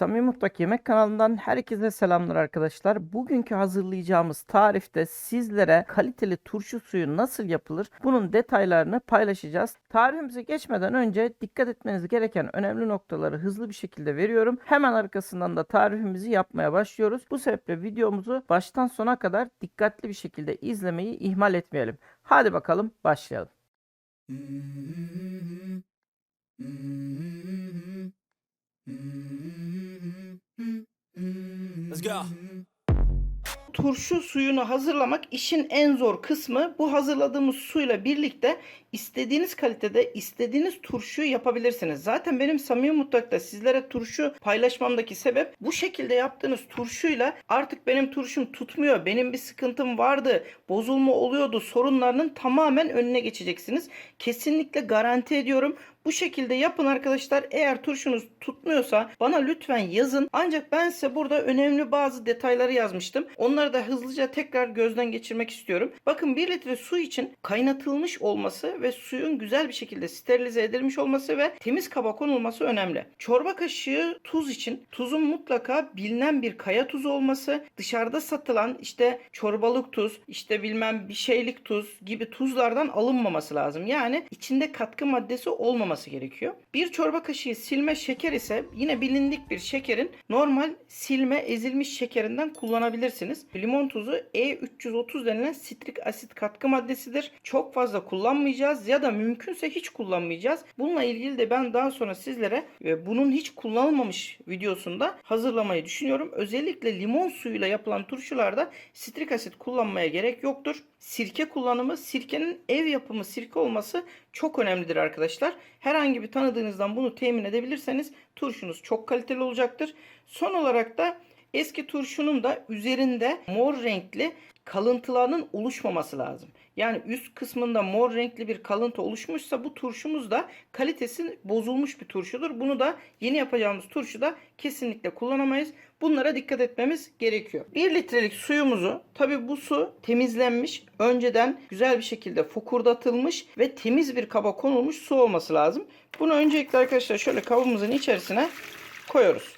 Samimi Mutfak Yemek kanalından herkese selamlar arkadaşlar. Bugünkü hazırlayacağımız tarifte sizlere kaliteli turşu suyu nasıl yapılır bunun detaylarını paylaşacağız. Tarifimize geçmeden önce dikkat etmeniz gereken önemli noktaları hızlı bir şekilde veriyorum. Hemen arkasından da tarifimizi yapmaya başlıyoruz. Bu sebeple videomuzu baştan sona kadar dikkatli bir şekilde izlemeyi ihmal etmeyelim. Hadi bakalım başlayalım. Let's go. turşu suyunu hazırlamak işin en zor kısmı. Bu hazırladığımız suyla birlikte istediğiniz kalitede istediğiniz turşuyu yapabilirsiniz. Zaten benim samimi mutfakta sizlere turşu paylaşmamdaki sebep bu şekilde yaptığınız turşuyla artık benim turşum tutmuyor. Benim bir sıkıntım vardı. Bozulma oluyordu. Sorunlarının tamamen önüne geçeceksiniz. Kesinlikle garanti ediyorum. Bu şekilde yapın arkadaşlar. Eğer turşunuz tutmuyorsa bana lütfen yazın. Ancak ben size burada önemli bazı detayları yazmıştım. Onları da hızlıca tekrar gözden geçirmek istiyorum. Bakın 1 litre su için kaynatılmış olması ve suyun güzel bir şekilde sterilize edilmiş olması ve temiz kaba konulması önemli. Çorba kaşığı tuz için tuzun mutlaka bilinen bir kaya tuzu olması, dışarıda satılan işte çorbalık tuz, işte bilmem bir şeylik tuz gibi tuzlardan alınmaması lazım. Yani içinde katkı maddesi olmaması gerekiyor. Bir çorba kaşığı silme şeker ise yine bilindik bir şekerin normal silme ezilmiş şekerinden kullanabilirsiniz. Limon tuzu E330 denilen sitrik asit katkı maddesidir. Çok fazla kullanmayacağız ya da mümkünse hiç kullanmayacağız. Bununla ilgili de ben daha sonra sizlere e, bunun hiç kullanılmamış videosunda hazırlamayı düşünüyorum. Özellikle limon suyuyla yapılan turşularda sitrik asit kullanmaya gerek yoktur. Sirke kullanımı, sirkenin ev yapımı sirke olması çok önemlidir arkadaşlar. Herhangi bir tanıdığınızdan bunu temin edebilirseniz turşunuz çok kaliteli olacaktır. Son olarak da eski turşunun da üzerinde mor renkli kalıntılarının oluşmaması lazım. Yani üst kısmında mor renkli bir kalıntı oluşmuşsa bu turşumuz da kalitesi bozulmuş bir turşudur. Bunu da yeni yapacağımız turşuda kesinlikle kullanamayız. Bunlara dikkat etmemiz gerekiyor. 1 litrelik suyumuzu tabi bu su temizlenmiş, önceden güzel bir şekilde fokurdatılmış ve temiz bir kaba konulmuş su olması lazım. Bunu öncelikle arkadaşlar şöyle kabımızın içerisine koyuyoruz.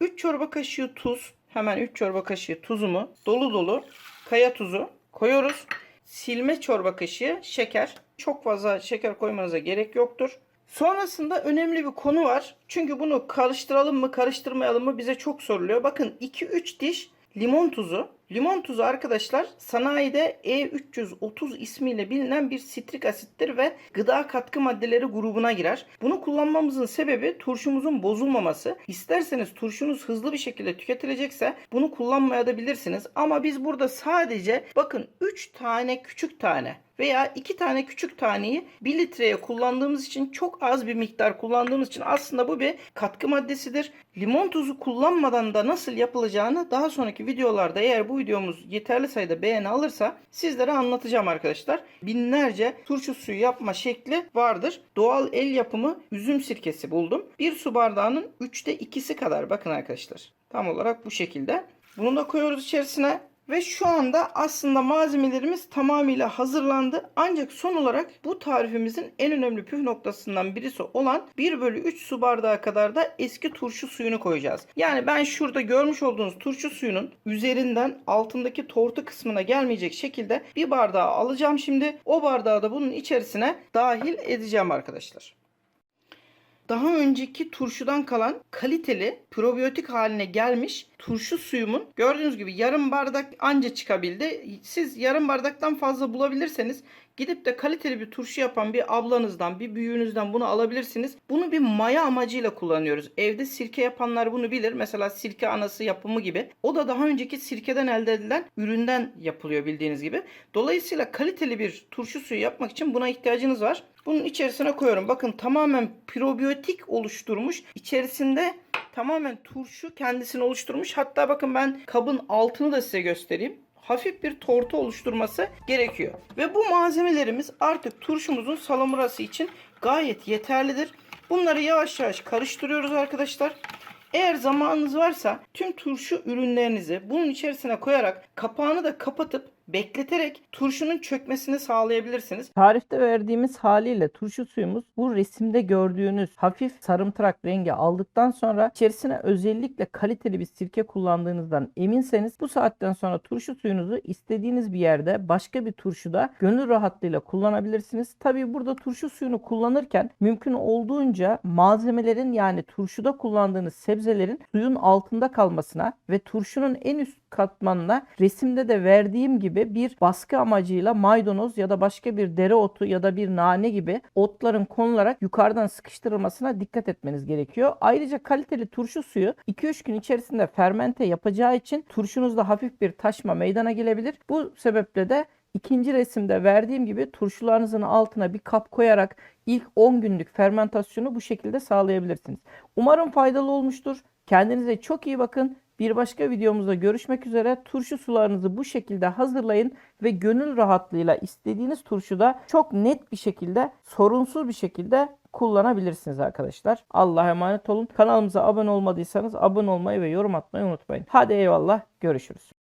3 çorba kaşığı tuz, hemen 3 çorba kaşığı tuzumu dolu dolu kaya tuzu koyuyoruz. Silme çorba kaşığı şeker. Çok fazla şeker koymanıza gerek yoktur. Sonrasında önemli bir konu var. Çünkü bunu karıştıralım mı karıştırmayalım mı bize çok soruluyor. Bakın 2-3 diş limon tuzu. Limon tuzu arkadaşlar sanayide E330 ismiyle bilinen bir sitrik asittir ve gıda katkı maddeleri grubuna girer. Bunu kullanmamızın sebebi turşumuzun bozulmaması. İsterseniz turşunuz hızlı bir şekilde tüketilecekse bunu kullanmayabilirsiniz. Ama biz burada sadece bakın 3 tane küçük tane veya 2 tane küçük taneyi 1 litreye kullandığımız için çok az bir miktar kullandığımız için aslında bu bir katkı maddesidir. Limon tuzu kullanmadan da nasıl yapılacağını daha sonraki videolarda eğer bu videomuz yeterli sayıda beğeni alırsa sizlere anlatacağım arkadaşlar. Binlerce turşu suyu yapma şekli vardır. Doğal el yapımı üzüm sirkesi buldum. Bir su bardağının 3'te 2'si kadar bakın arkadaşlar. Tam olarak bu şekilde. Bunu da koyuyoruz içerisine. Ve şu anda aslında malzemelerimiz tamamıyla hazırlandı. Ancak son olarak bu tarifimizin en önemli püf noktasından birisi olan 1 bölü 3 su bardağı kadar da eski turşu suyunu koyacağız. Yani ben şurada görmüş olduğunuz turşu suyunun üzerinden altındaki tortu kısmına gelmeyecek şekilde bir bardağı alacağım şimdi. O bardağı da bunun içerisine dahil edeceğim arkadaşlar daha önceki turşudan kalan kaliteli probiyotik haline gelmiş turşu suyumun gördüğünüz gibi yarım bardak anca çıkabildi. Siz yarım bardaktan fazla bulabilirseniz gidip de kaliteli bir turşu yapan bir ablanızdan, bir büyüğünüzden bunu alabilirsiniz. Bunu bir maya amacıyla kullanıyoruz. Evde sirke yapanlar bunu bilir. Mesela sirke anası yapımı gibi. O da daha önceki sirkeden elde edilen üründen yapılıyor bildiğiniz gibi. Dolayısıyla kaliteli bir turşu suyu yapmak için buna ihtiyacınız var. Bunun içerisine koyuyorum. Bakın tamamen probiyotik oluşturmuş. İçerisinde tamamen turşu kendisini oluşturmuş. Hatta bakın ben kabın altını da size göstereyim hafif bir tortu oluşturması gerekiyor. Ve bu malzemelerimiz artık turşumuzun salamurası için gayet yeterlidir. Bunları yavaş yavaş karıştırıyoruz arkadaşlar. Eğer zamanınız varsa tüm turşu ürünlerinizi bunun içerisine koyarak kapağını da kapatıp bekleterek turşunun çökmesini sağlayabilirsiniz. Tarifte verdiğimiz haliyle turşu suyumuz bu resimde gördüğünüz hafif sarımtırak rengi aldıktan sonra içerisine özellikle kaliteli bir sirke kullandığınızdan eminseniz bu saatten sonra turşu suyunuzu istediğiniz bir yerde başka bir turşuda gönül rahatlığıyla kullanabilirsiniz. Tabii burada turşu suyunu kullanırken mümkün olduğunca malzemelerin yani turşuda kullandığınız sebzelerin suyun altında kalmasına ve turşunun en üst katmanına resimde de verdiğim gibi bir baskı amacıyla maydanoz ya da başka bir dereotu ya da bir nane gibi otların konularak yukarıdan sıkıştırılmasına dikkat etmeniz gerekiyor. Ayrıca kaliteli turşu suyu 2-3 gün içerisinde fermente yapacağı için turşunuzda hafif bir taşma meydana gelebilir. Bu sebeple de İkinci resimde verdiğim gibi turşularınızın altına bir kap koyarak ilk 10 günlük fermentasyonu bu şekilde sağlayabilirsiniz. Umarım faydalı olmuştur. Kendinize çok iyi bakın. Bir başka videomuzda görüşmek üzere. Turşu sularınızı bu şekilde hazırlayın ve gönül rahatlığıyla istediğiniz turşuda çok net bir şekilde, sorunsuz bir şekilde kullanabilirsiniz arkadaşlar. Allah'a emanet olun. Kanalımıza abone olmadıysanız abone olmayı ve yorum atmayı unutmayın. Hadi eyvallah. Görüşürüz.